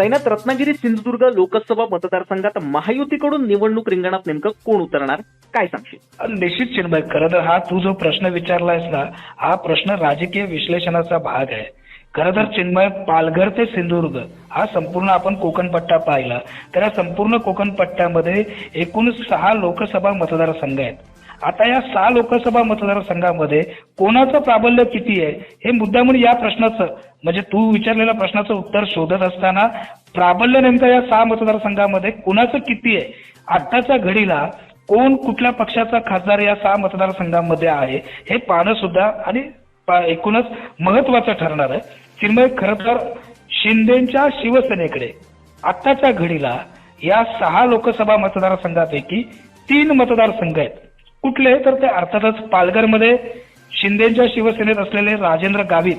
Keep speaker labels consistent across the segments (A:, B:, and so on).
A: सैन्यात रत्नागिरी सिंधुदुर्ग लोकसभा मतदारसंघात महायुतीकडून निवडणूक रिंगणात नेमकं कोण उतरणार? काय सांगशील?
B: निश्चित चिन्मय खरं तर हा तू जो प्रश्न विचारलायस ना हा प्रश्न राजकीय विश्लेषणाचा भाग आहे. खरं तर चिन्मय पालघर ते सिंधुदुर्ग हा संपूर्ण आपण कोकणपट्टा पाहिला. तर या संपूर्ण कोकणपट्ट्यामध्ये एकूण सहा लोकसभा मतदारसंघ आहेत. आता या सहा लोकसभा मतदारसंघामध्ये कोणाचं प्राबल्य किती आहे? हे मुद्दामून या प्रश्नाचं म्हणजे तू विचारलेल्या प्रश्नाचं उत्तर शोधत असताना प्राबल्य नेमकं या सहा मतदारसंघामध्ये कोणाचं किती आहे? आत्ताच्या घडीला कोण कुठल्या पक्षाचा खासदार या सहा मतदारसंघामध्ये आहे? हे पाहणं सुद्धा आणि एकूणच महत्वाचं ठरणार आहे. चिन्मय खर तर शिंदेच्या शिवसेनेकडे. आत्ताच्या घडीला या सहा लोकसभा मतदारसंघापैकी तीन मतदारसंघ आहेत. कुठले तर ते अर्थातच पालघरमध्ये शिंदेच्या शिवसेनेत असलेले राजेंद्र गावित.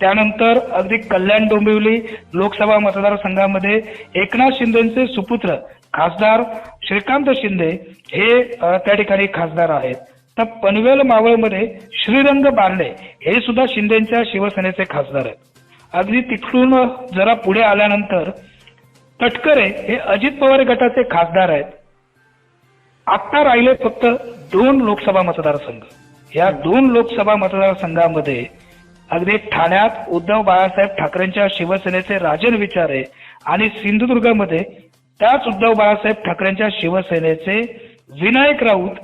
B: त्यानंतर अगदी कल्याण डोंबिवली लोकसभा मतदारसंघामध्ये एकनाथ शिंदेचे सुपुत्र खासदार श्रीकांत शिंदे हे त्या ठिकाणी खासदार आहेत. तर पनवेल मावळमध्ये श्रीरंग बारणे हे सुद्धा शिंदेच्या शिवसेनेचे खासदार आहेत. अगदी तिथून जरा पुढे आल्यानंतर तटकरे हे अजित पवार गटाचे खासदार आहेत. आता राहिले फक्त दोन लोकसभा मतदारसंघ. या दोन लोकसभा मतदारसंघामध्ये अगदी ठाण्यात उद्धव बाळासाहेब ठाकरेंच्या शिवसेनेचे राजन विचारे आणि सिंधुदुर्गमध्ये त्याच उद्धव बाळासाहेब ठाकरेंच्या शिवसेनेचे विनायक राऊत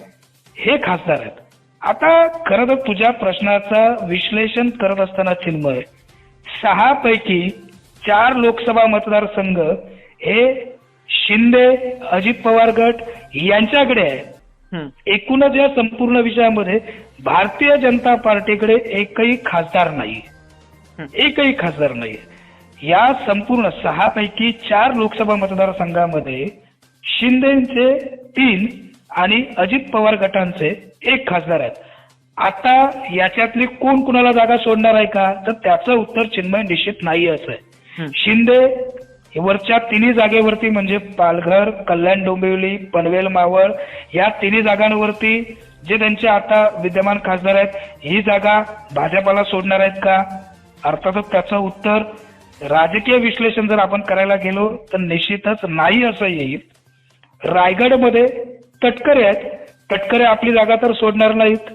B: हे खासदार आहेत. आता खरं तर तुझ्या प्रश्नाचं विश्लेषण करत असताना चिन्मय सहा पैकी चार लोकसभा मतदारसंघ हे शिंदे अजित पवार गट यांच्याकडे आहे
A: हं.
B: एकूणच या संपूर्ण विषयामध्ये भारतीय जनता पार्टीकडे एकही खासदार नाही. एकही खासदार नाही या संपूर्ण सहा पैकी चार लोकसभा मतदारसंघामध्ये शिंदेचे तीन आणि अजित पवार गटांचे एक खासदार आहेत आता याच्यातली कोण कुणाला जागा सोडणार आहे का तर त्याचं उत्तर चिन्मय निश्चित नाही असं आहे. शिंदे वरच्या तिन्ही जागेवरती म्हणजे पालघर कल्याण डोंबिवली पनवेल मावळ या तिन्ही जागांवरती जे त्यांचे आता विद्यमान खासदार आहेत ही जागा भाजपाला सोडणार आहेत का? अर्थातच त्याचं उत्तर राजकीय विश्लेषण जर आपण करायला गेलो तर निश्चितच नाही असं येईल. रायगडमध्ये तटकरे आहेत. तटकरे आपली जागा तर सोडणार नाहीत.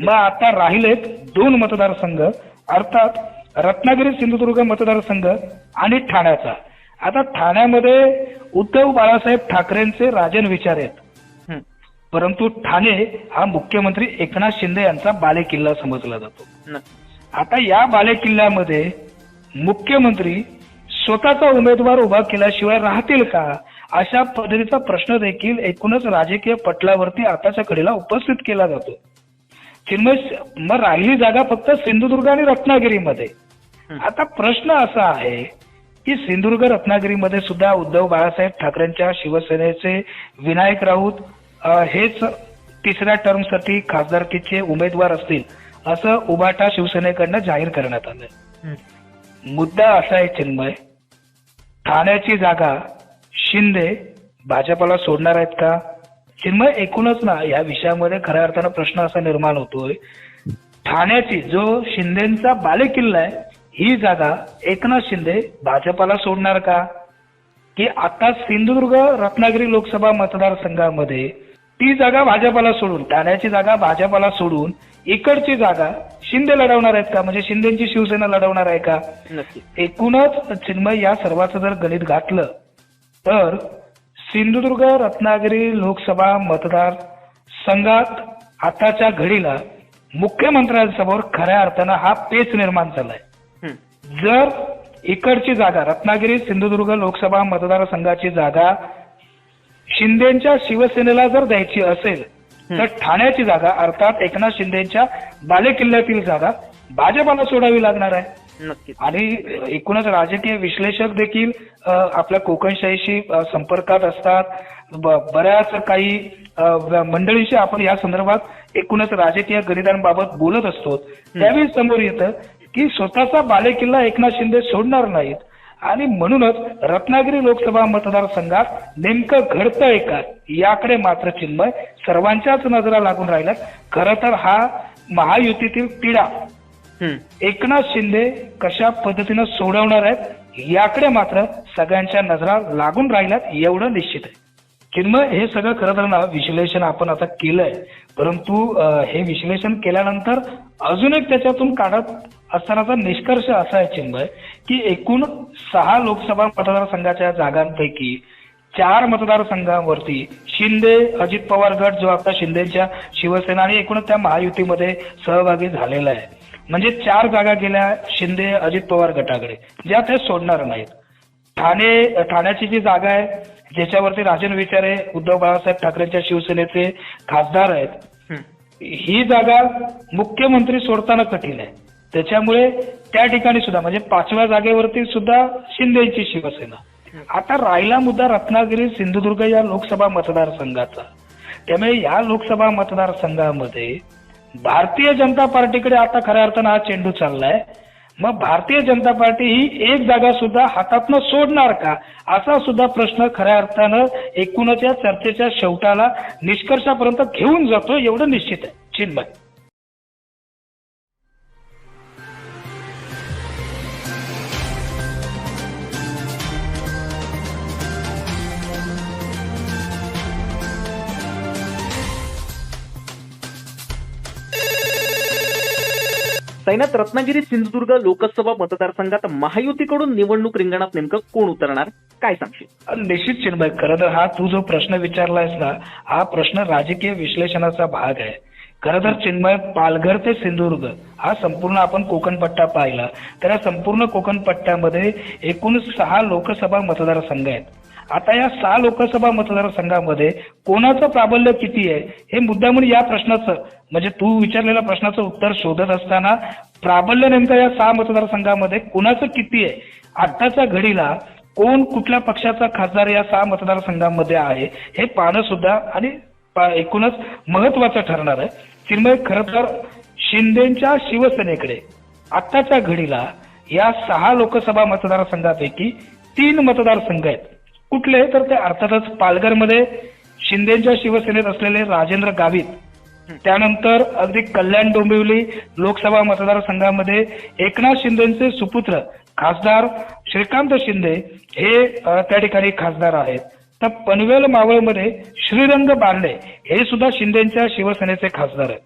B: मग आता राहिलेत दोन मतदारसंघ. अर्थात रत्नागिरी सिंधुदुर्ग मतदारसंघ आणि ठाण्याचा आता ठाण्यामध्ये उद्धव बाळासाहेब ठाकरेंचे राजन विचार आहेत. परंतु ठाणे हा मुख्यमंत्री एकनाथ शिंदे यांचा बालेकिल्ला समजला जातो. आता या बालेकिल्ल्यामध्ये मुख्यमंत्री स्वतःचा उमेदवार उभा केल्याशिवाय राहतील का अशा पद्धतीचा प्रश्न देखील एकूणच राजकीय पटलावरती आताच्या घडीला उपस्थित केला जातो चिन्मय मग राहिली जागा फक्त सिंधुदुर्ग आणि रत्नागिरीमध्ये. आता प्रश्न असा आहे की सिंधुदुर्ग रत्नागिरीमध्ये सुद्धा उद्धव बाळासाहेब ठाकरेंच्या शिवसेनेचे विनायक राऊत हेच तिसऱ्या टर्मसाठी खासदारकीचे उमेदवार असतील असं उबाटा शिवसेनेकडनं जाहीर करण्यात आलंय.
A: हं.
B: मुद्दा असा आहे चिन्मय ठाण्याची जागा शिंदे भाजपला सोडणार आहेत का? चिन्मय एकूणच ना या विषयामध्ये खऱ्या अर्थानं प्रश्न असा निर्माण होतोय. ठाण्याची जो शिंदेचा बालेकिल्ला आहे ही जागा एकनाथ शिंदे भाजपला सोडणार का? की आता सिंधुदुर्ग रत्नागिरी लोकसभा मतदारसंघामध्ये ती जागा भाजपला सोडून ठाण्याची जागा भाजपला सोडून इकडची जागा शिंदे लढवणार आहेत का? म्हणजे शिंदेची शिवसेना लढवणार आहे का? एकूणच चिन्मय या सर्वांचं जर गणित घातलं तर सिंधुदुर्ग रत्नागिरी लोकसभा मतदार संघात आताच्या घडीला मुख्यमंत्र्यांसमोर खऱ्या अर्थानं हा पेच निर्माण झालाय. जर इकडची जागा रत्नागिरी सिंधुदुर्ग लोकसभा मतदारसंघाची जागा शिंदेच्या शिवसेनेला जर द्यायची असेल तर ठाण्याची जागा अर्थात एकनाथ शिंदेच्या बालेकिल्ल्यातील जागा भाजपाला सोडावी लागणार आहे. आणि एकूणच राजकीय विश्लेषक देखील आपल्या कोकणशाहीशी संपर्कात असतात. बऱ्याच काही मंडळींशी आपण या संदर्भात एकूणच राजकीय गणितांबाबत बोलत असतो. त्यावेळी समोर येतं की स्वतःचा बालेकिल्ला एकनाथ शिंदे सोडणार नाहीत. आणि म्हणूनच रत्नागिरी लोकसभा मतदारसंघात नेमकं घडतंय का याकडे मात्र चिन्मय सर्वांच्याच नजरा लागून राहिल्यात. खरं तर हा महायुतीतील तिढा. एकनाथ शिंदे कशा पद्धतीनं सोडवणार आहेत याकडे मात्र सगळ्यांच्या नजरा लागून राहिल्यात एवढं निश्चित आहे. चिन्मय हे सगळं खरं तर ना विश्लेषण आपण आता केलंय. परंतु हे विश्लेषण केल्यानंतर अजून एक त्याच्यातून काढत असतानाचा निष्कर्ष असा आहे चिन्मय की एकूण सहा लोकसभा मतदारसंघाच्या जागांपैकी चार मतदारसंघांवरती शिंदे अजित पवार गट जो आता शिंदेच्या शिवसेना आणि एकूणच त्या महायुतीमध्ये सहभागी झालेला आहे. म्हणजे चार जागा गेल्या शिंदे अजित पवार गटाकडे. ज्या ते सोडणार नाहीत. ठाणे ठाण्याची जी जागा आहे ज्याच्यावरती राजन विचारे उद्धव बाळासाहेब ठाकरेंच्या शिवसेनेचे खासदार आहेत
A: हं.
B: ही जागा मुख्यमंत्री सोडताना कठीण आहे. त्याच्यामुळे त्या ठिकाणी सुद्धा म्हणजे पाचव्या जागेवरती सुद्धा शिंदेची शिवसेना. आता राहिला मुद्दा रत्नागिरी सिंधुदुर्ग या लोकसभा मतदारसंघाचा. त्यामुळे या लोकसभा मतदारसंघामध्ये भारतीय जनता पार्टीकडे आता खऱ्या अर्थानं हा चेंडू चाललाय. मग भारतीय जनता पार्टी ही एक जागा सुद्धा हातातनं सोडणार का? असा सुद्धा प्रश्न खऱ्या अर्थानं एकूणच या चर्चेच्या शेवटाला निष्कर्षापर्यंत घेऊन जातो एवढं निश्चित आहे. चिन्मय.
A: सैन्यात रत्नागिरी सिंधुदुर्ग लोकसभा मतदारसंघात महायुतीकडून निवडणूक रिंगणात नेमकं कोण उतरणार? काय सांगशील?
B: निश्चित चिन्मय खरं तर हा तू जो प्रश्न विचारलायस ना हा प्रश्न राजकीय विश्लेषणाचा भाग आहे. खरं तर चिन्मय पालघर ते सिंधुदुर्ग हा संपूर्ण आपण कोकणपट्टा पाहिला. तर या संपूर्ण कोकण पट्ट्यामध्ये एकूण सहा लोकसभा मतदारसंघ आहेत. आता या सहा लोकसभा मतदारसंघामध्ये कोणाचं प्राबल्य किती आहे? हे मुद्दामून या प्रश्नाचं म्हणजे तू विचारलेल्या प्रश्नाचं उत्तर शोधत असताना प्राबल्य नेमकं या सहा मतदारसंघामध्ये कोणाचं किती आहे? आत्ताच्या घडीला कोण कुठल्या पक्षाचा खासदार या सहा मतदारसंघामध्ये आहे? हे पाहणं सुद्धा आणि एकूणच महत्वाचं ठरणार आहे. चिन्मय खरं तर शिंदेच्या शिवसेनेकडे. आत्ताच्या घडीला या सहा लोकसभा मतदारसंघापैकी तीन मतदारसंघ आहेत. कुठले तर ते अर्थातच पालघरमध्ये शिंदेच्या शिवसेनेत असलेले राजेंद्र गावित. त्यानंतर अगदी कल्याण डोंबिवली लोकसभा मतदारसंघामध्ये एकनाथ शिंदेचे सुपुत्र खासदार श्रीकांत शिंदे हे त्या ठिकाणी खासदार आहेत. तर पनवेल मावळमध्ये श्रीरंग बारणे हे सुद्धा शिंदेच्या शिवसेनेचे खासदार आहेत.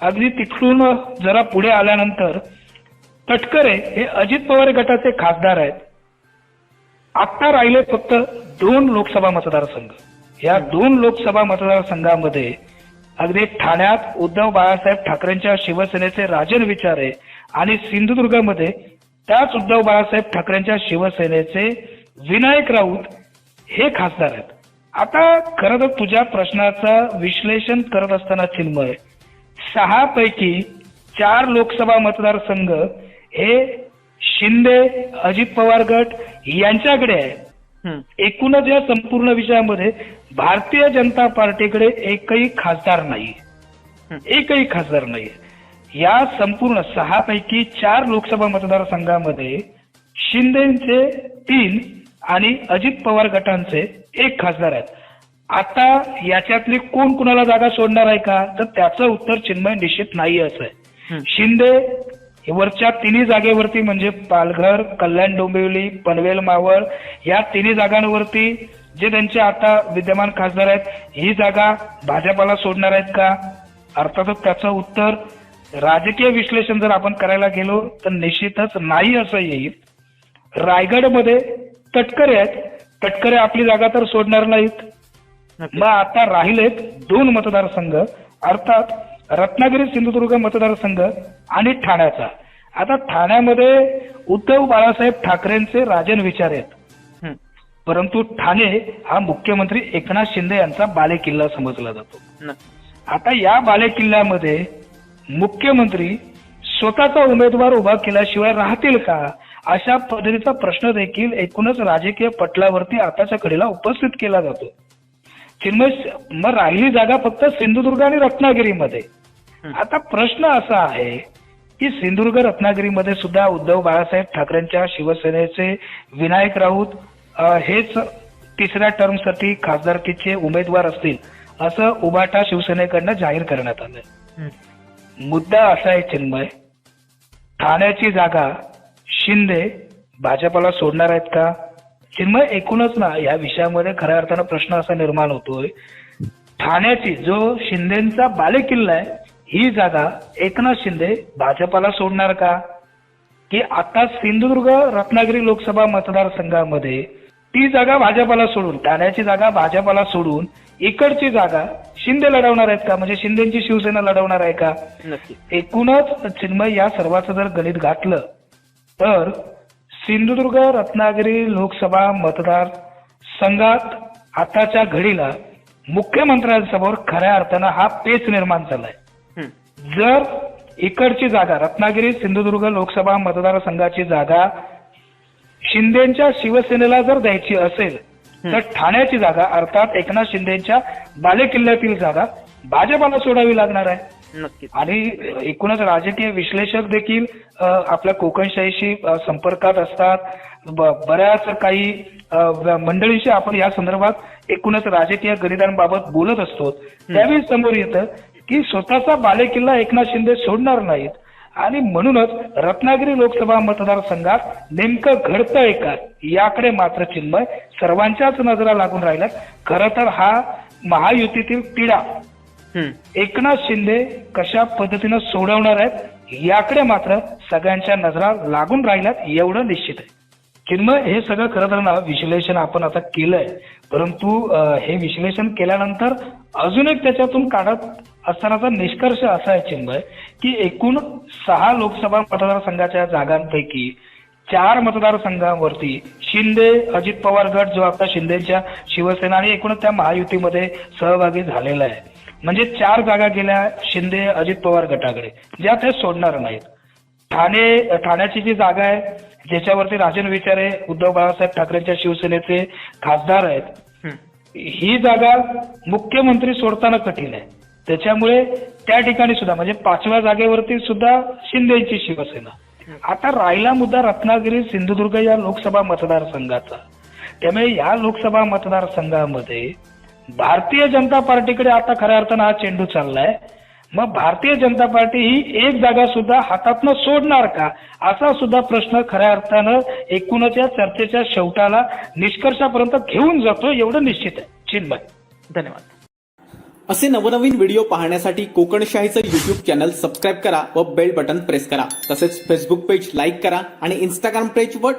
B: अगदी तिथून जरा पुढे आल्यानंतर तटकरे हे अजित पवार गटाचे खासदार आहेत. आता राहिले फक्त दोन लोकसभा मतदारसंघ. या दोन लोकसभा मतदारसंघामध्ये अगदी ठाण्यात उद्धव बाळासाहेब ठाकरेंच्या शिवसेनेचे राजन विचारे आणि सिंधुदुर्गमध्ये त्याच उद्धव बाळासाहेब ठाकरेंच्या शिवसेनेचे विनायक राऊत हे खासदार आहेत. आता खरं तर तुझ्या प्रश्नाचं विश्लेषण करत असताना चिन्मय सहा पैकी चार लोकसभा मतदारसंघ हे शिंदे अजित पवार गट यांच्याकडे आहे. एकूणच या संपूर्ण विषयामध्ये भारतीय जनता पार्टीकडे एकही खासदार नाही. एकही खासदार नाही या संपूर्ण सहा पैकी चार लोकसभा मतदारसंघामध्ये शिंदेचे तीन आणि अजित पवार गटांचे एक खासदार आहेत आता याच्यातली कोण कुणाला जागा सोडणार आहे का तर त्याचं उत्तर चिन्मय निश्चित नाही असं आहे. शिंदे वरच्या तिन्ही जागेवरती म्हणजे पालघर कल्याण डोंबिवली पनवेल मावळ या तिन्ही जागांवरती जे त्यांचे आता विद्यमान खासदार आहेत ही जागा भाजपाला सोडणार आहेत का? अर्थातच त्याचं उत्तर राजकीय विश्लेषण जर आपण करायला गेलो तर निश्चितच नाही असं येईल. रायगडमध्ये तटकरे आहेत. तटकरे आपली जागा तर सोडणार नाहीत. मग आता राहिलेत दोन मतदारसंघ. अर्थात रत्नागिरी सिंधुदुर्ग मतदारसंघ आणि ठाण्याचा. आता ठाण्यामध्ये उद्धव बाळासाहेब ठाकरेंचे राजन विचार आहेत. परंतु ठाणे हा मुख्यमंत्री एकनाथ शिंदे यांचा बालेकिल्ला समजला जातो. आता या बालेकिल्ल्यामध्ये मुख्यमंत्री स्वतःचा उमेदवार उभा केल्याशिवाय राहतील का? अशा पद्धतीचा प्रश्न देखील एकूणच राजकीय पटलावरती आताच्या घडीला उपस्थित केला जातो. चिन्मय मग राहिली जागा फक्त सिंधुदुर्ग आणि रत्नागिरीमध्ये. आता प्रश्न असा आहे की सिंधुदुर्ग रत्नागिरीमध्ये सुद्धा उद्धव बाळासाहेब ठाकरेंच्या शिवसेनेचे विनायक राऊत हेच तिसऱ्या टर्मसाठी खासदारकीचे उमेदवार असतील असं उबाटा शिवसेनेकडनं जाहीर करण्यात आलंय
A: हं.
B: मुद्दा असा आहे चिन्मय ठाण्याची जागा शिंदे भाजपला सोडणार आहेत का चिन्मय एकूणच ना या विषयामध्ये खऱ्या अर्थानं प्रश्न असा निर्माण होतोय. ठाण्याची जो शिंदेचा बालेकिल्ला आहे ही जागा एकनाथ शिंदे भाजपला सोडणार का? की आता सिंधुदुर्ग रत्नागिरी लोकसभा मतदारसंघामध्ये ती जागा भाजपला सोडून ठाण्याची जागा भाजपला सोडून इकडची जागा शिंदे लढवणार आहेत का? म्हणजे शिंदेची शिवसेना लढवणार आहे का? एकूणच चिन्मय या सर्वांचं जर गणित घातलं तर सिंधुदुर्ग रत्नागिरी लोकसभा मतदार संघात आताच्या घडीला मुख्यमंत्र्यांसमोर खऱ्या अर्थानं हा पेच निर्माण झालाय. जर इकडची जागा रत्नागिरी सिंधुदुर्ग लोकसभा मतदारसंघाची जागा शिंदेच्या शिवसेनेला जर द्यायची असेल तर ठाण्याची जागा अर्थात एकनाथ शिंदेच्या बालेकिल्ल्यातील जागा भाजपाला सोडावी लागणार आहे.
A: नक्कीच.
B: आणि एकूणच राजकीय विश्लेषक देखील आपल्या कोकणशाहीशी संपर्कात असतात. बऱ्याच काही मंडळींशी आपण या संदर्भात एकूणच राजकीय गणितांबाबत बोलत असतो. त्यावेळी समोर येतं की स्वतःचा बालेकिल्ला एकनाथ शिंदे सोडणार नाहीत. आणि म्हणूनच रत्नागिरी लोकसभा मतदारसंघात नेमकं घडतंय का याकडे मात्र चिन्मय सर्वांच्याच नजरा लागून राहिल्यात. खरं तर हा महायुतीतील तिढा. एकनाथ शिंदे कशा पद्धतीनं सोडवणार आहेत याकडे मात्र सगळ्यांच्या नजरा लागून राहिल्यात एवढं निश्चित आहे. चिन्मय हे सगळं खरं तर ना विश्लेषण आपण आता केलंय. परंतु हे विश्लेषण केल्यानंतर अजून एक त्याच्यातून काढत असतानाचा निष्कर्ष असा आहे चिन्मय की एकूण सहा लोकसभा मतदारसंघाच्या जागांपैकी चार मतदारसंघांवरती शिंदे अजित पवार गट जो आता शिंदेच्या शिवसेना आणि एकूणच त्या महायुतीमध्ये सहभागी झालेला आहे. म्हणजे चार जागा गेल्या शिंदे अजित पवार गटाकडे. ज्या ते सोडणार नाहीत. ठाणे ठाण्याची जी जागा आहे ज्याच्यावरती राजन विचारे उद्धव बाळासाहेब ठाकरेंच्या शिवसेनेचे खासदार आहेत
A: हं.
B: ही जागा मुख्यमंत्री सोडताना कठीण आहे. त्याच्यामुळे त्या ठिकाणी सुद्धा म्हणजे पाचव्या जागेवरती सुद्धा शिंदेची शिवसेना. आता राहिला मुद्दा रत्नागिरी सिंधुदुर्ग या लोकसभा मतदारसंघाचा. त्यामुळे या लोकसभा मतदारसंघामध्ये भारतीय जनता पार्टीकडे आता खऱ्या अर्थानं हा चेंडू चाललाय. मग भारतीय जनता पार्टी ही एक जागा सुद्धा हातातनं सोडणार का? असा सुद्धा प्रश्न खऱ्या अर्थानं एकूणच या चर्चेच्या शेवटाला निष्कर्षापर्यंत घेऊन जातो एवढं निश्चित आहे. चिन्मय.
A: धन्यवाद.
C: असे नवनवीन व्हिडिओ पाहण्यासाठी कोकणशाहीचं युट्यूब चॅनल सबस्क्राईब करा व बेल बटन प्रेस करा. तसेच फेसबुक पेज लाईक करा आणि इंस्टाग्राम पेज व